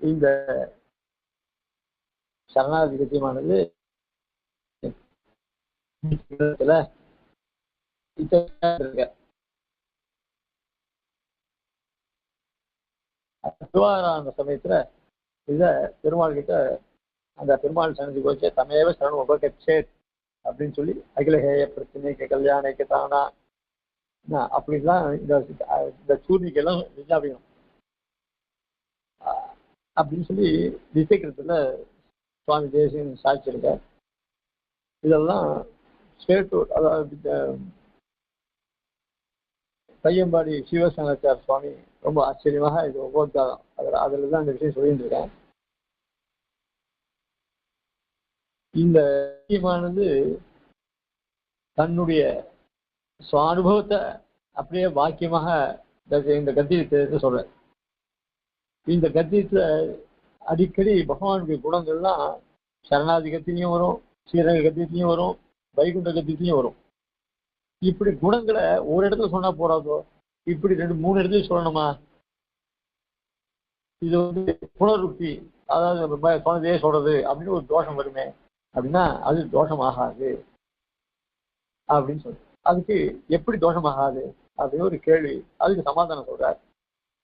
இந்த சரணாதிபத்தியமானது திருவாரான சமயத்துல இத பெருமாள் கிட்ட அந்த பெருமாள் சன்னதி வச்சு தமையவ சரணம் உபகச்சேத் அப்படின்னு சொல்லி அகிலகேய பிரச்சனைக்கு கல்யாணிக்கு தானா என்ன, அப்படிலாம் இந்த இந்த சூர்ணிக்கெல்லாம் விஞ்ஞாபிக்கணும் அப்படின்னு சொல்லி திசைக்கிறதுல சுவாமி தேசியன் சாட்சி இருக்கார் இதெல்லாம் ஸ்டேட்டூர் அதாவது பையம்பாடி சிவசங்கராச்சார சுவாமி ரொம்ப ஆச்சரியமாக இது ஒவ்வொருத்தாரம் அதில் அதில் தான் இந்த விஷயம் சொல்லிட்டு இருக்கேன் இந்த விஷயமானது தன்னுடைய சுவானுபவத்தை அப்படியே வாக்கியமாக இந்த- இந்த கத்தியத்தை சொல்றேன். இந்த கத்தியத்துல அடிக்கடி பகவானுடைய குணங்கள்லாம் சரணாதி கத்திலையும் வரும் ஸ்ரீரங்க கத்தியத்திலையும் வரும் வைகுண்ட கத்தியத்திலையும் வரும். இப்படி குணங்களை ஒரு இடத்துல சொன்னா போறாதோ இப்படி ரெண்டு மூணு இடத்துல சொல்லணுமா? இது வந்து புனருக்தி. அதாவது சொன்னதே சொல்றது அப்படின்னு ஒரு தோஷம் வருமே அப்படின்னா அது தோஷம் ஆகாது அப்படின்னு சொல்ற அதுக்கு எப்படி தோஷம் ஆகாது அப்படின்னு ஒரு கேள்வி. அதுக்கு சமாதானம் சொல்றாரு.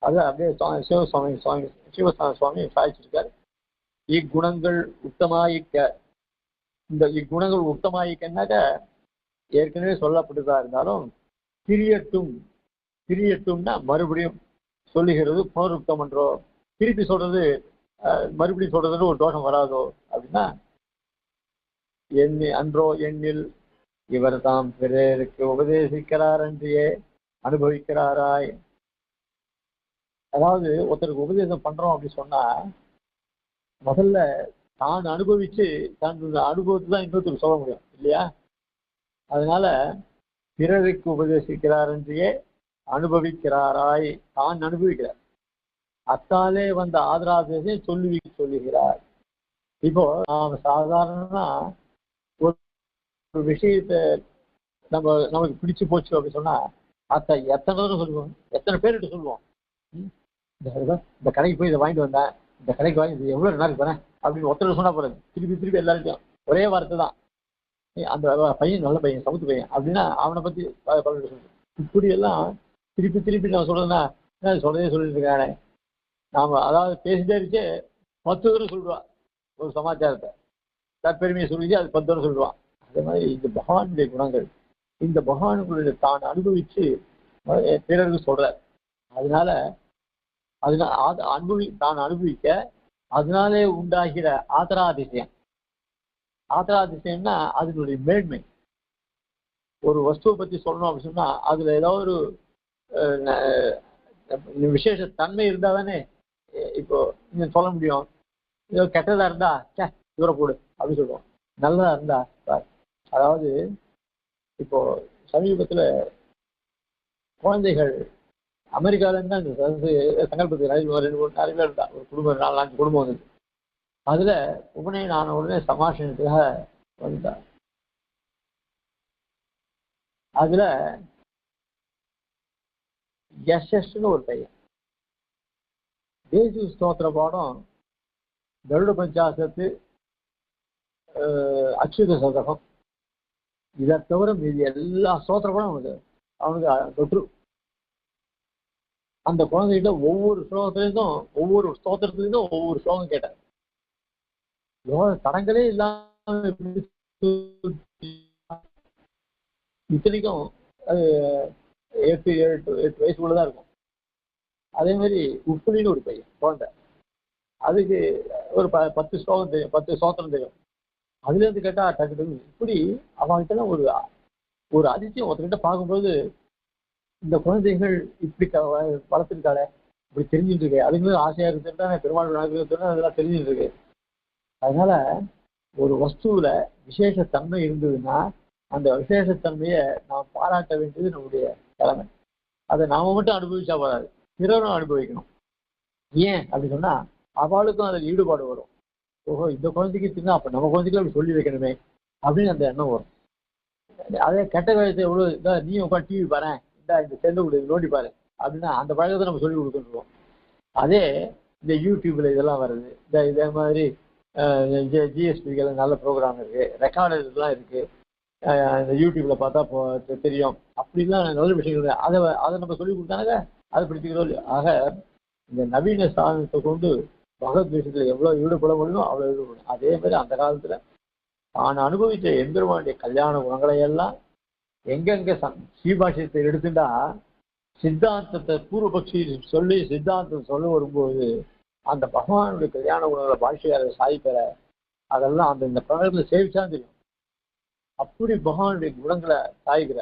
அது அப்படியே சிவசுவாமி சுவாமி சிவசாமி சுவாமி சாதிச்சிருக்காரு. இக்குணங்கள் உத்தமாயிக்க இந்த இக்குணங்கள் உத்தமாயிக்கன்னாக்க ஏற்கனவே சொல்லப்பட்டதா இருந்தாலும் திரியட்டும் திரியட்டும்னா மறுபடியும் சொல்லுகிறது புனருக்தம் என்றோ திருப்பி சொல்றது அஹ், மறுபடியும் சொல்றதுன்னு ஒரு தோஷம் வராதோ அப்படின்னா எண்ணி அன்றோ எண்ணில் இவர் தாம் பிறருக்கு உபதேசிக்கிறார் என்றே அனுபவிக்கிறாராய். அதாவது ஒருத்தருக்கு உபதேசம் பண்றோம் அப்படின்னு சொன்னா முதல்ல தான் அனுபவிச்சு தான் அனுபவத்தை தான் இன்னொருத்தருக்கு சொல்ல முடியும் இல்லையா? அதனால பிறருக்கு உபதேசிக்கிறார் என்றே அனுபவிக்கிறாராய் தான் அனுபவிக்கிறார். அத்தாலே வந்த ஆதராதேசை சொல்லி சொல்லுகிறார். இப்போ நாம் சாதாரணமா ஒரு ஒரு விஷயத்தை நம்ம நமக்கு பிடிச்சு போச்சு அப்படின்னு சொன்னா அத்தை எத்தனை தடவை சொல்லுவோம்? எத்தனை பேர்கிட்ட சொல்லுவோம்? ம்? இந்த கடைக்கு போய் இதை வாங்கிட்டு வந்தேன். இந்த கடைக்கு வாங்கி இது எவ்வளோ நல்லா தரேன் அப்படின்னு ஒருத்தர் சொன்னா போறது திருப்பி திருப்பி எல்லாருக்கும் ஒரே வார்த்தை தான். அந்த பையன் நல்ல பையன் சவுத்து பையன் அப்படின்னா அவனை பத்தி ப- பலர் இப்படி எல்லாம் திருப்பி திருப்பி நான் சொல்றேன்னா என்ன சொல்றதே சொல்லிட்டு இருக்கானே. நாம அதாவது பேசிட்டே இருக்கே பத்து தடவை சொல்லுவான் ஒரு சமாச்சாரத்தை. தற்பெருமையை சொல்லி அது பத்து தடவை சொல்லுவான் அதே மாதிரி இந்த பகவானுடைய குணங்கள் இந்த பகவானுடைய தான் அனுபவிச்சு பிறருக்கு சொல்றார். அதனால அதனால ஆத- அனுபவி தான் அனுபவிக்க அதனாலே உண்டாகிற ஆத்திராதிசயம் ஆத்திராதிசயம்னா அதனுடைய மேன்மை. ஒரு வஸ்துவை பத்தி சொல்லணும் அப்படின்னு சொன்னா அதுல ஏதோ ஒரு விசேஷ தன்மை இருந்தா தானே இப்போ நீங்க சொல்ல முடியும். ஏதோ கெட்டதா இருந்தா சே தூர போடு அப்படின்னு சொல்லுவோம். நல்லதா இருந்தா பார். அதாவது இப்போ சமீபத்துல குழந்தைகள் அமெரிக்காவில இருந்து இந்த ச- சங்கல்பத்துக்கு ரயில் ஒரு ரெண்டு மூணு நிறைய பேர் ஒரு குடும்பம் நாலு அஞ்சு குடும்பம் வந்தது அதுல உபநயனம் ஆன உடனே சமாஷனத்துக்காக வந்தா அதுல யசஸ்ன்னு ஒரு பையன். தேசி ஸ்தோத்திர பாடம் கருட பஞ்சாசத்து அச்சுத சதகம். இதை தவிர மீதி எல்லா ஸ்தோத்திர பாடம் அவனுக்கு அவனுக்கு தொற்று. அந்த குழந்தைகிட்ட ஒவ்வொரு ஸ்லோகத்துலேருந்தும் ஒவ்வொரு ஸ்தோத்திரத்திலிருந்தும் ஒவ்வொரு ஸ்லோகம் கேட்டார். எவ்வளவு தடங்களே இல்லாம இத்தனைக்கும் அது எட்டு எட்டு எட்டு வயசுக்குள்ளதான் இருக்கும். அதே மாதிரி உப்புலின்னு ஒரு பையன் குழந்தை. அதுக்கு ஒரு ப பத்து ஸ்லோகம் தெரியும் பத்து சோத்திரம் தெரியும். அதுலேருந்து கேட்டால் டக்கு டக்கு இப்படி அவங்ககிட்ட ஒரு ஒரு அதிசயம் ஒருத்தர்கிட்ட பார்க்கும்போது இந்த குழந்தைகள் இப்படி வளர்த்துருக்காளே இப்படி தெரிஞ்சுட்டு இருக்கு அதுங்களும் ஆசையா இருக்குன்னா பெருமாள் நடக்குதுன்னா அதெல்லாம் தெரிஞ்சுட்டு இருக்கு அதனால ஒரு வஸ்துவில விசேஷத்தன்மை இருந்ததுன்னா அந்த விசேஷத்தன்மையை நாம் பாராட்ட வேண்டியது நம்முடைய கடமை. அதை நாம மட்டும் அனுபவிச்சா போதாது. பிறரும் அனுபவிக்கணும். ஏன் அப்படின்னு சொன்னா அவளுக்கும் அதில் ஈடுபாடு வரும். ஓஹோ இந்த குழந்தைக்கு தின்னா அப்ப நம்ம குழந்தைக்கு அப்படி சொல்லி வைக்கணுமே அப்படின்னு அந்த எண்ணம் வரும். அதே கெட்ட காலத்தை எவ்வளவு நீ உட்காந்து டிவி பாரு இந்த இந்த செல்லு கொடு நோண்டி பாரு. அப்படின்னா அந்த பழக்கத்தை நம்ம சொல்லி கொடுத்துருவோம் அதே இந்த யூடியூப்ல இதெல்லாம் வருது. இந்த இதே மாதிரி ஜிஎஸ்பிகள் நல்ல ப்ரோக்ராம் இருக்கு. ரெக்கார்டு இதெல்லாம் இருக்கு. இந்த யூடியூப்ல பார்த்தா தெரியும். அப்படிலாம் நல்ல விஷயங்கள் அதை அதை நம்ம சொல்லி கொடுத்தாங்க அதை பிடிச்சிக்கிறோம். இல்லையா ஆக இந்த நவீன சாதனத்தை கொண்டு பகவத் விஷயத்துல எவ்வளோ ஈடுபட முடியுமோ அவ்வளோ ஈடுபடும். அதே மாதிரி அந்த காலத்தில் தான் அனுபவித்த எம்பெருமானுடைய கல்யாண குணங்களை எல்லாம் எங்கெங்க சீபாஷியத்தை எடுத்துட்டா சித்தாந்தத்தை பூர்வபக்ஷி சொல்லி சித்தாந்தம் சொல்ல வரும்போது அந்த பகவானுடைய கல்யாண குணங்களை பாஷையார சாய்க்கிற அதெல்லாம் அந்த இந்த பிரகடனத்தில் சேவிச்சா தெரியும். அப்படி பகவானுடைய குணங்களை சாய்கிறார்